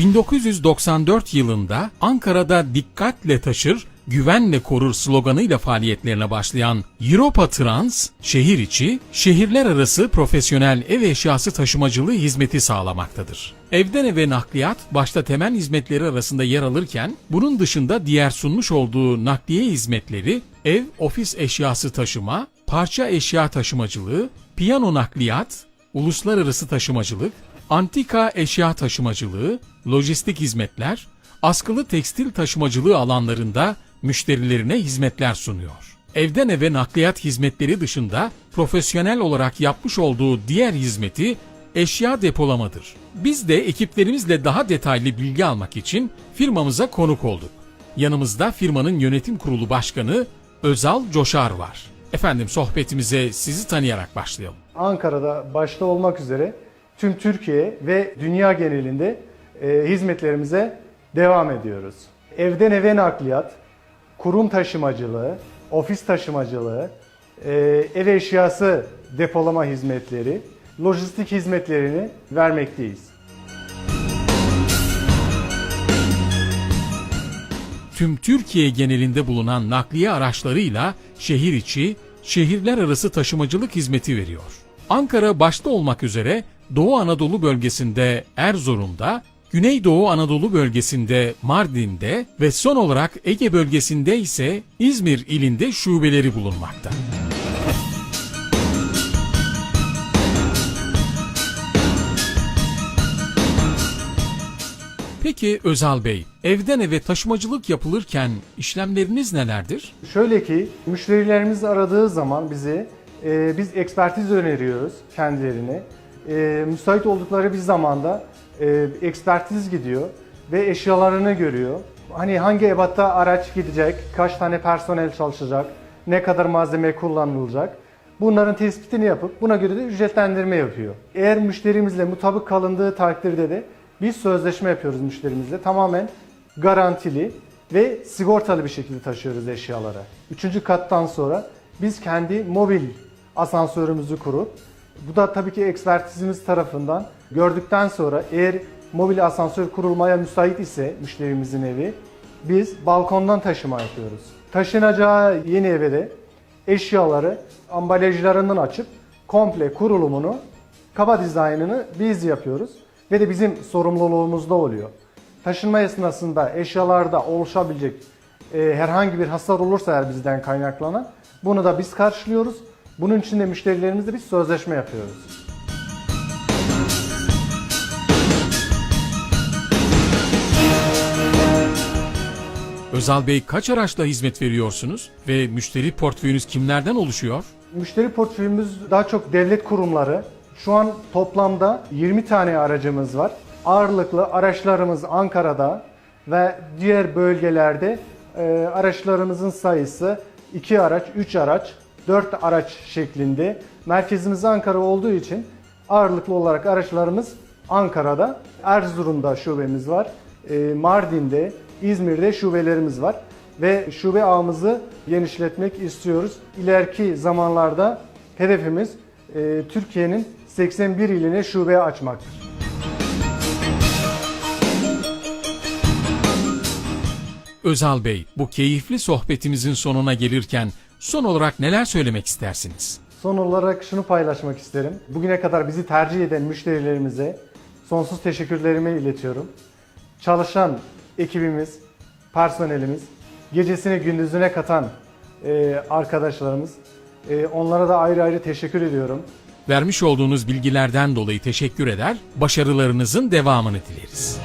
1994 yılında Ankara'da dikkatle taşır, güvenle korur sloganıyla faaliyetlerine başlayan Europa Trans, şehir içi, şehirler arası profesyonel ev eşyası taşımacılığı hizmeti sağlamaktadır. Evden eve nakliyat başta temel hizmetleri arasında yer alırken bunun dışında diğer sunmuş olduğu nakliye hizmetleri ev, ofis eşyası taşıma, parça eşya taşımacılığı, piyano nakliyat, uluslararası taşımacılık, antika eşya taşımacılığı, lojistik hizmetler, askılı tekstil taşımacılığı alanlarında müşterilerine hizmetler sunuyor. Evden eve nakliyat hizmetleri dışında profesyonel olarak yapmış olduğu diğer hizmeti eşya depolamadır. Biz de ekiplerimizle daha detaylı bilgi almak için firmamıza konuk olduk. Yanımızda firmanın yönetim kurulu başkanı Özal Coşar var. Efendim sohbetimize sizi tanıyarak başlayalım. Ankara'da başta olmak üzere tüm Türkiye ve dünya genelinde e, hizmetlerimize devam ediyoruz. Evden eve nakliyat, kurum taşımacılığı, ofis taşımacılığı, e, ev eşyası depolama hizmetleri, lojistik hizmetlerini vermekteyiz. tüm Türkiye genelinde bulunan nakliye araçlarıyla şehir içi, şehirler arası taşımacılık hizmeti veriyor. Ankara başta olmak üzere Doğu Anadolu bölgesinde Erzurum'da, Güneydoğu Anadolu bölgesinde Mardin'de ve son olarak Ege bölgesinde ise İzmir ilinde şubeleri bulunmakta. Peki Özal Bey, evden eve taşımacılık yapılırken işlemleriniz nelerdir? Şöyle ki müşterilerimiz aradığı zaman bizi e, biz ekspertiz öneriyoruz kendilerine. E, müsait oldukları bir zamanda e, ekspertiz gidiyor ve eşyalarını görüyor. Hani hangi ebatta araç gidecek, kaç tane personel çalışacak, ne kadar malzeme kullanılacak. Bunların tespitini yapıp buna göre de ücretlendirme yapıyor. Eğer müşterimizle mutabık kalındığı takdirde de biz sözleşme yapıyoruz müşterimizle. Tamamen garantili ve sigortalı bir şekilde taşıyoruz eşyaları. Üçüncü kattan sonra biz kendi mobil asansörümüzü kurup bu da tabii ki ekspertizimiz tarafından gördükten sonra eğer mobil asansör kurulmaya müsait ise müşterimizin evi biz balkondan taşıma yapıyoruz. Taşınacağı yeni eve de eşyaları ambalajlarından açıp komple kurulumunu, kaba dizaynını biz yapıyoruz ve de bizim sorumluluğumuzda oluyor. Taşınma esnasında eşyalarda oluşabilecek e, herhangi bir hasar olursa eğer bizden kaynaklanan bunu da biz karşılıyoruz. Bunun için de müşterilerimizle biz sözleşme yapıyoruz. Özal Bey kaç araçla hizmet veriyorsunuz ve müşteri portföyünüz kimlerden oluşuyor? Müşteri portföyümüz daha çok devlet kurumları. Şu an toplamda 20 tane aracımız var. Ağırlıklı araçlarımız Ankara'da ve diğer bölgelerde e, araçlarımızın sayısı 2 araç, 3 araç, 4 araç şeklinde. Merkezimiz Ankara olduğu için ağırlıklı olarak araçlarımız Ankara'da, Erzurum'da şubemiz var, e, Mardin'de, İzmir'de şubelerimiz var ve şube ağımızı genişletmek istiyoruz. İleriki zamanlarda hedefimiz e, Türkiye'nin 81 iline şube açmaktır. Özal Bey, bu keyifli sohbetimizin sonuna gelirken son olarak neler söylemek istersiniz? Son olarak şunu paylaşmak isterim. Bugüne kadar bizi tercih eden müşterilerimize sonsuz teşekkürlerimi iletiyorum. Çalışan ekibimiz, personelimiz, gecesine gündüzüne katan e, arkadaşlarımız, e, onlara da ayrı ayrı teşekkür ediyorum. Vermiş olduğunuz bilgilerden dolayı teşekkür eder, başarılarınızın devamını dileriz.